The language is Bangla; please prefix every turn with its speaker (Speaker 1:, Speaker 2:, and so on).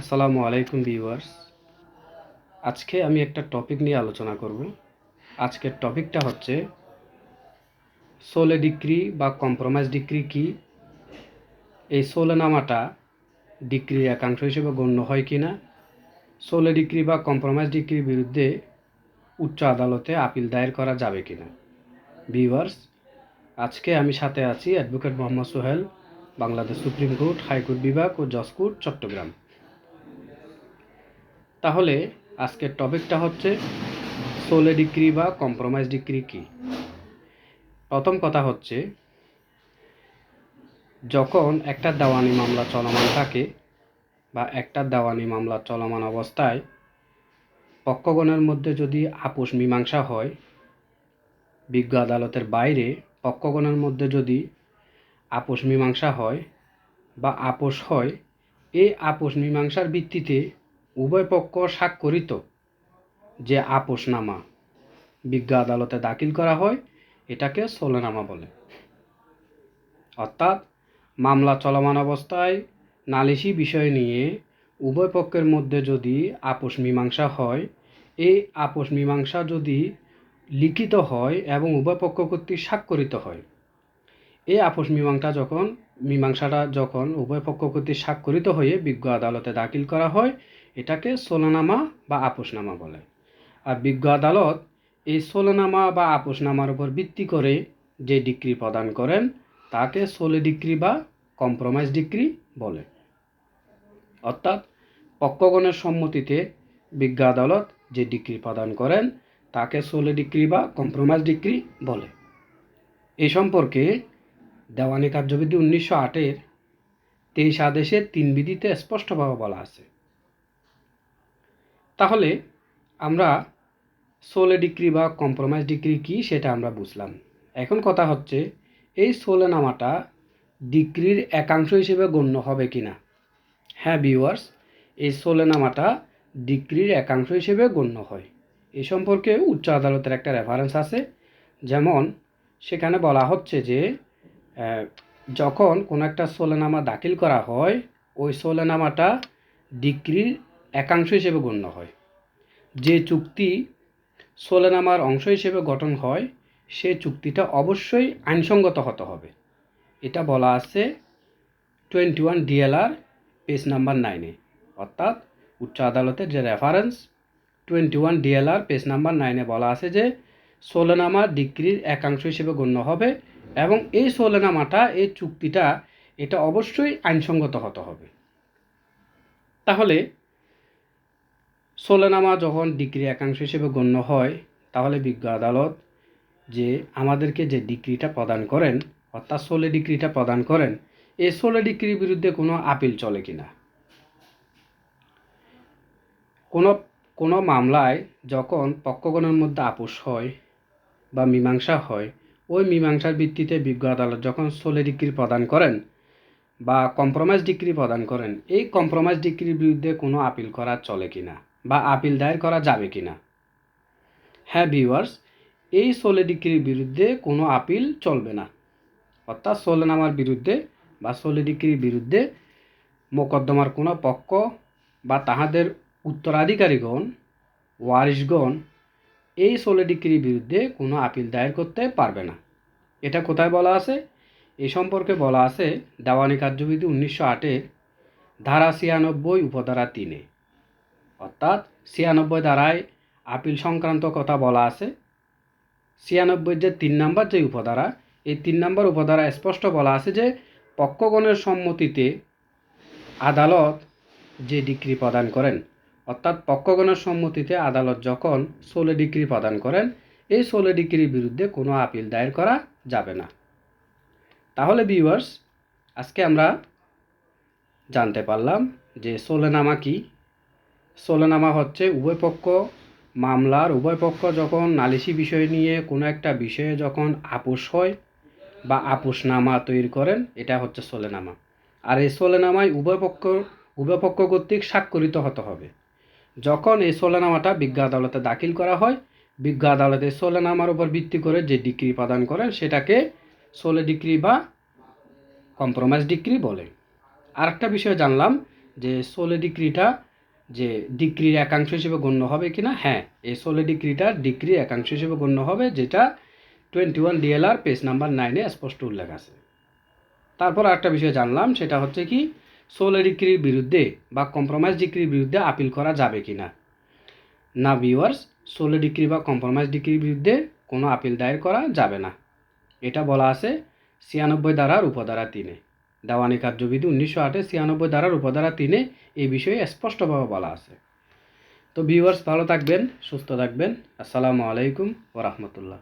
Speaker 1: আসসালামু আলাইকুম ভিউয়ার্স। আজকে আমি একটা টপিক নিয়ে আলোচনা করব। আজকের টপিকটা হচ্ছে, সোলে ডিক্রি বা কম্প্রোমাইজ ডিক্রি কি? এই সোলে নামাটা ডিক্রির একাংশ হিসেবে গণ্য হয় কি না সোলে ডিক্রি বা কম্প্রোমাইজ ডিক্রির বিরুদ্ধে উচ্চ আদালতে আপিল দায়ের করা যাবে কি না ভিউয়ার্স, আজকে আমি সাথে আছি advocate Mohammad Sohel, Bangladesh supreme court, high court বিভাগ ও জজ কোর্ট চট্টগ্রাম। তাহলে আজকের টপিকটা হচ্ছে সোলে ডিগ্রি বা কম্প্রোমাইজ ডিগ্রি কি? প্রথম কথা হচ্ছে, যখন একটা দেওয়ানি মামলা চলমান থাকে বা একটা দেওয়ানি মামলা চলমান অবস্থায় পক্ষগণের মধ্যে যদি আপোষ মীমাংসা হয়, বিজ্ঞ আদালতের বাইরে পক্ষগণের মধ্যে যদি আপোষ মীমাংসা হয় বা আপোষ হয় এই আপোষ মীমাংসার ভিত্তিতে উভয় পক্ষ স্বাক্ষরিত যে আপোষনামা বিজ্ঞ আদালতে দাখিল করা হয়, এটাকে সোলেনামা বলে। অর্থাৎ মামলা চলমান অবস্থায় নালিশি বিষয় নিয়ে উভয় পক্ষের মধ্যে যদি আপোষ মীমাংসা হয় এই আপোষ মীমাংসা যদি লিখিত হয় এবং উভয় পক্ষ কর্তৃক স্বাক্ষরিত হয় এই আপোষ মীমাংসা যখন মীমাংসাটা যখন উভয় পক্ষ কর্তৃক স্বাক্ষরিত হয়ে বিজ্ঞ আদালতে দাখিল করা হয় এটাকে সোলনামা বা আপোষনামা বলে। আর বিজ্ঞ আদালত এই সোলনামা বা আপোষনামার উপর ভিত্তি করে যে ডিক্রি প্রদান করেন, তাকে সোলে ডিক্রি বা কম্প্রোমাইজ ডিক্রি বলে। অর্থাৎ পক্ষগণের সম্মতিতে বিজ্ঞ আদালত যে ডিক্রি প্রদান করেন, তাকে সোলে ডিক্রি বা কম্প্রোমাইজ ডিক্রি বলে। এই সম্পর্কে দেওয়ানি কার্যবিধি উনিশশো আটের তেইশ আদেশের তিন বিধিতে স্পষ্টভাবে বলা আছে। তাহলে আমরা সোলে ডিগ্রি বা কম্প্রোমাইজ ডিগ্রি কি সেটা আমরা বুঝলাম। এখন কথা হচ্ছে, এই সোলে নামাটা ডিগ্রির একাংশ হিসেবে গণ্য হবে কি না হ্যাঁ ভিউয়ার্স, এই সোলে নামাটা ডিগ্রির একাংশ হিসেবে গণ্য হয়। এ সম্পর্কে উচ্চ আদালতের একটা রেফারেন্স আছে, যেমন সেখানে বলা হচ্ছে যে যখন কোনো একটা সোলেনামা দাখিল করা হয়, ওই সোলেনামাটা ডিগ্রির একাংশ হিসেবে গণ্য হয়। যে চুক্তি সোলেনামার অংশ হিসেবে গঠন হয়, সে চুক্তিটা অবশ্যই আইনসঙ্গত হতে হবে। এটা বলা আছে twenty one DLR, page number নাইনে। অর্থাৎ উচ্চ আদালতের যে reference twenty one DLR, page number নাইনে বলা আছে যে সোলেনামা ডিগ্রির একাংশ হিসেবে গণ্য হবে এবং এই সোলেনামাটা, এই চুক্তিটা, এটা অবশ্যই আইনসঙ্গত হতে হবে। তাহলে সোলেনামা যখন ডিগ্রি একাংশ হিসেবে গণ্য হয়, তাহলে বিজ্ঞ আদালত যে আমাদেরকে যে ডিগ্রিটা প্রদান করেন, অর্থাৎ সোলে ডিগ্রিটা প্রদান করেন, এই সোলে ডিগ্রির বিরুদ্ধে কোনো আপিল চলে কিনা কোনো কোনো মামলায় যখন পক্ষগণের মধ্যে আপোষ হয় বা মীমাংসা হয়, ওই মীমাংসার ভিত্তিতে বিজ্ঞ আদালত যখন সোলে ডিগ্রি প্রদান করেন বা কম্প্রোমাইজ ডিগ্রি প্রদান করেন, এই কম্প্রোমাইজ ডিগ্রির বিরুদ্ধে কোনো আপিল করা চলে কিনা বা আপিল দায়ের করা যাবে কি না হ্যাঁ ভিউয়ার্স এই সোলে ডিগ্রির বিরুদ্ধে কোনো আপিল চলবে না। অর্থাৎ সোলেনামার বিরুদ্ধে বা সোলে ডিগ্রির বিরুদ্ধে মোকদ্দমার কোনো পক্ষ বা তাহাদের উত্তরাধিকারীগণ, ওয়ারিশগণ এই সোলে ডিগ্রির বিরুদ্ধে কোনো আপিল দায়ের করতে পারবে না। এটা কোথায় বলা আছে? এ সম্পর্কে বলা আছে, দেওয়ানি কার্যবিধি উনিশশো আটের ধারা ছিয়ানব্বই উপধারা তিনে। অর্থাৎ ছিয়ানব্বই ধারায় আপিল সংক্রান্ত কথা বলা আছে। ছিয়ানব্বই যে তিন নম্বর যে উপধারা, এই তিন নম্বর উপধারা স্পষ্ট বলা আছে যে পক্ষগণের সম্মতিতে আদালত যে ডিগ্রি প্রদান করেন, অর্থাৎ পক্ষগণের সম্মতিতে আদালত যখন ষোলো ডিগ্রি প্রদান করেন, এই ষোলো ডিগ্রির বিরুদ্ধে কোনো আপিল দায়ের করা যাবে না। তাহলে ভিউয়ার্স আজকে আমরা জানতে পারলাম যে সোলেনামা কি? সোলেনামা হচ্ছে, উভয় পক্ষ মামলার, উভয় পক্ষ যখন নালিশি বিষয় নিয়ে কোনো একটা বিষয়ে যখন আপোষ হয় বা আপোষনামা তৈরি করেন, এটা হচ্ছে সোলেনামা আর এই সোলেনামায় উভয় পক্ষ উভয় পক্ষ কর্তৃক স্বাক্ষরিত হতে হবে। যখন এই সোলেনামাটা বিজ্ঞ আদালতে দাখিল করা হয়, বিজ্ঞ আদালতে সোলেনামার উপর ভিত্তি করে যে ডিগ্রি প্রদান করেন, সেটাকে সোলে ডিগ্রি বা কম্প্রোমাইজ ডিগ্রি বলে। আরেকটা বিষয় জানলাম যে সোলে ডিগ্রিটা যে ডিগ্রির একাংশ হিসেবে গণ্য হবে কি না হ্যাঁ এই সোলে ডিগ্রিটা ডিগ্রির একাংশ হিসেবে গণ্য হবে, যেটা twenty one DLR page number নাইনে স্পষ্ট উল্লেখ আছে। তারপর একটা বিষয় জানলাম, সেটা হচ্ছে কি সোলে ডিগ্রির বিরুদ্ধে বা কম্প্রোমাইজ ডিগ্রির বিরুদ্ধে আপিল করা যাবে কি না না ভিউয়ার্স সোলো ডিগ্রি বা কম্প্রোমাইজ ডিগ্রির বিরুদ্ধে কোনো আপিল দায়ের করা যাবে না। এটা বলা আছে ছিয়ানব্বই ধারার উপধারা তিনে। দেওয়ানি কার্যবিধি উনিশশো আটে ছিয়ানব্বই ধারার উপধারা তিনে এই বিষয়ে স্পষ্টভাবে বলা আছে। তো ভিউয়ার্স ভালো থাকবেন, সুস্থ থাকবেন। আসসালামু আলাইকুম ওরহমতুল্লাহ